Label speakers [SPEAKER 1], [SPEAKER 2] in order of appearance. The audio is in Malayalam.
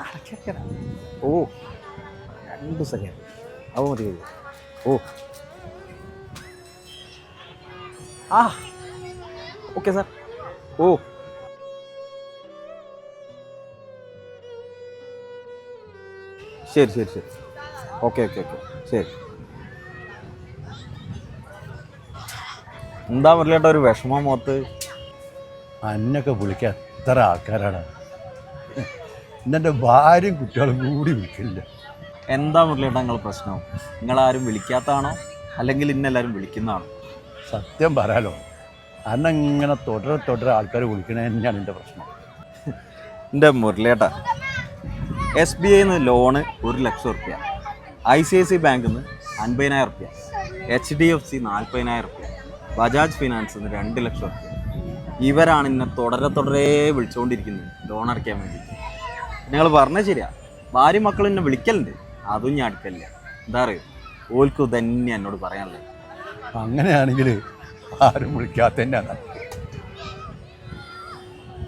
[SPEAKER 1] അടയ്ക്കാം ഓ രണ്ട് സെക്കൻഡ് മതി മതി. ഓ. ആ. ഓക്കെ സാർ ഓ. ശരി ശരി ശരി. ഓക്കെ ഓക്കെ ഓക്കെ ശരി. എന്താ മുരളിയേട്ട ഒരു വിഷമം മുഖത്ത്?
[SPEAKER 2] അന്നൊക്കെ വിളിക്കാൻ എത്ര ആൾക്കാരാണ്. എന്നെ ഭാര്യയും കുട്ടികളും കൂടി വിളിക്കില്ല
[SPEAKER 1] എന്താ മുരളിയേട്ട നിങ്ങൾ പ്രശ്നം? നിങ്ങളാരും വിളിക്കാത്തതാണോ? അല്ലെങ്കിൽ ഇന്നെല്ലാവരും വിളിക്കുന്നതാണോ?
[SPEAKER 2] സത്യം പറയാലോ അന്ന ഇങ്ങനെ തുടരെ തുടരെ ആൾക്കാർ വിളിക്കണ തന്നെയാണ് എന്റെ പ്രശ്നം.
[SPEAKER 1] എന്റെ മുരളിയേട്ട എസ് ബി ഐന്ന് ലോണ് ഒരു ലക്ഷം റുപ്യ ഐ സി ഐ സി ബാങ്കിൽ നിന്ന് അൻപതിനായിരം റുപ്യ എച്ച് ഡി എഫ് സി നാൽപ്പതിനായിരം റുപ്യ ബജാജ് ഫിനാൻസിൽ നിന്ന് രണ്ട് ലക്ഷം റുപ്യ ഇവരാണ് എന്നെ തുടരെ തുടരെ വിളിച്ചുകൊണ്ടിരിക്കുന്നത് ലോൺ അടയ്ക്കാൻ വേണ്ടി നിങ്ങൾ പറഞ്ഞത് ശരിയാ. ഭാര്യ മക്കൾ എന്നെ വിളിക്കലുണ്ട്. അതും ഞാൻ അടുക്കലില്ല എന്താ പറയുക ഓൽക്ക് തന്നെ എന്നോട് പറയാനുള്ളത്.
[SPEAKER 2] അങ്ങനെയാണെങ്കിൽ ആരും വിളിക്കാത്ത തന്നെയാണ്